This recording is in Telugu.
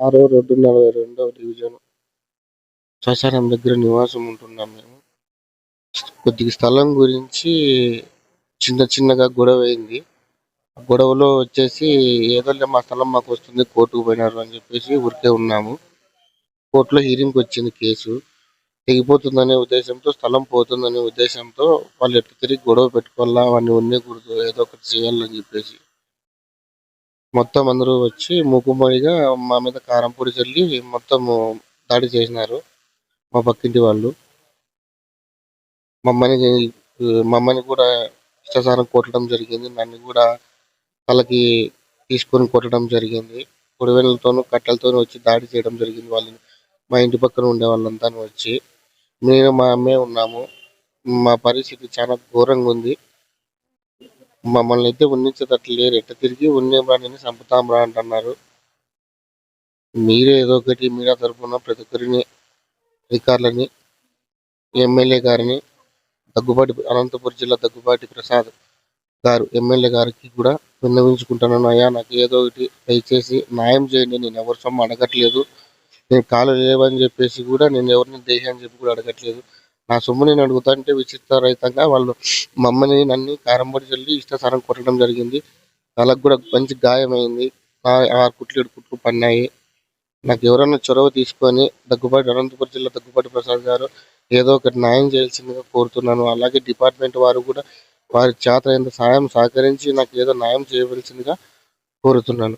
ఆరో రోడ్డు నలభై రెండవ డివిజన్. శ్మశానం దగ్గర నివాసం ఉంటున్నాం మేము. కొద్దిగా స్థలం గురించి చిన్న చిన్నగా గొడవ అయింది. గొడవలో వచ్చేసి ఏదో మా స్థలం మాకు వస్తుంది కోర్టుకు పోయినారు అని చెప్పేసి ఊరికే ఉన్నాము. కోర్టులో హీరింగ్ వచ్చింది కేసు. తెగిపోతుందనే ఉద్దేశంతో స్థలం పోతుందనే ఉద్దేశంతో వాళ్ళు ఎట్టు తిరిగి గొడవ పెట్టుకోవాలా అవన్నీ ఉండకూడదు ఏదో ఒకటి చేయాలని చెప్పేసి మొత్తం అందరూ వచ్చి మూకుమ్మడిగా మా మీద కారం పొడి చల్లి మొత్తం దాడి చేసినారు మా పక్కింటి వాళ్ళు. మమ్మల్ని మమ్మల్ని కూడా ఇష్టసారం కొట్టడం జరిగింది. నన్ను కూడా తలకి తీసుకొని కొట్టడం జరిగింది. కొడివెళ్ళతోనూ కట్టెలతోనూ వచ్చి దాడి చేయడం జరిగింది. వాళ్ళని మా ఇంటి పక్కన ఉండే వాళ్ళంతా వచ్చి. నేను మా అమ్మే ఉన్నాము. మా పరిస్థితి చాలా ఘోరంగా ఉంది. మమ్మల్ని అయితే ఉన్నించేటట్లు లేరు ఎట్ట తిరిగి ఉన్నే వాడిని చంపుతాం రా అంటున్నారు. మీరే ఏదో ఒకటి మీడియా తరఫున ప్రతి ఒక్కరిని అధికారులని ఎమ్మెల్యే గారిని దగ్గుబాటి అనంతపురం జిల్లా దగ్గుబాటి ప్రసాద్ గారు ఎమ్మెల్యే గారికి కూడా విన్నవించుకుంటున్నాను. అయ్యా నాకు ఏదో ఒకటి దయచేసి న్యాయం చేయండి. నేను ఎవరి సొమ్ము అడగట్లేదు. నేను కాలు లేవని చెప్పేసి కూడా నేను ఎవరిని దేహి అని చెప్పి కూడా అడగట్లేదు. నా సొమ్ము నేను అడుగుతాంటే విచిత్ర రహితంగా వాళ్ళు మమ్మల్ని నన్ను కారంబడి చల్లి ఇష్టసారం కొట్టడం జరిగింది. వాళ్ళకు కూడా మంచి గాయమైంది. ఆ- ఆ కుట్లు ఏడు కుట్లు పన్నాయి. నాకు ఎవరైనా చొరవ తీసుకొని దగ్గుబాటి అనంతపురం జిల్లా దగ్గుబాటి ప్రసాద్ గారు ఏదో ఒకటి న్యాయం చేయాల్సిందిగా కోరుతున్నాను. అలాగే డిపార్ట్మెంట్ వారు కూడా వారి చేత ఎంత సహాయం సహకరించి నాకు ఏదో న్యాయం చేయవలసిందిగా కోరుతున్నాను.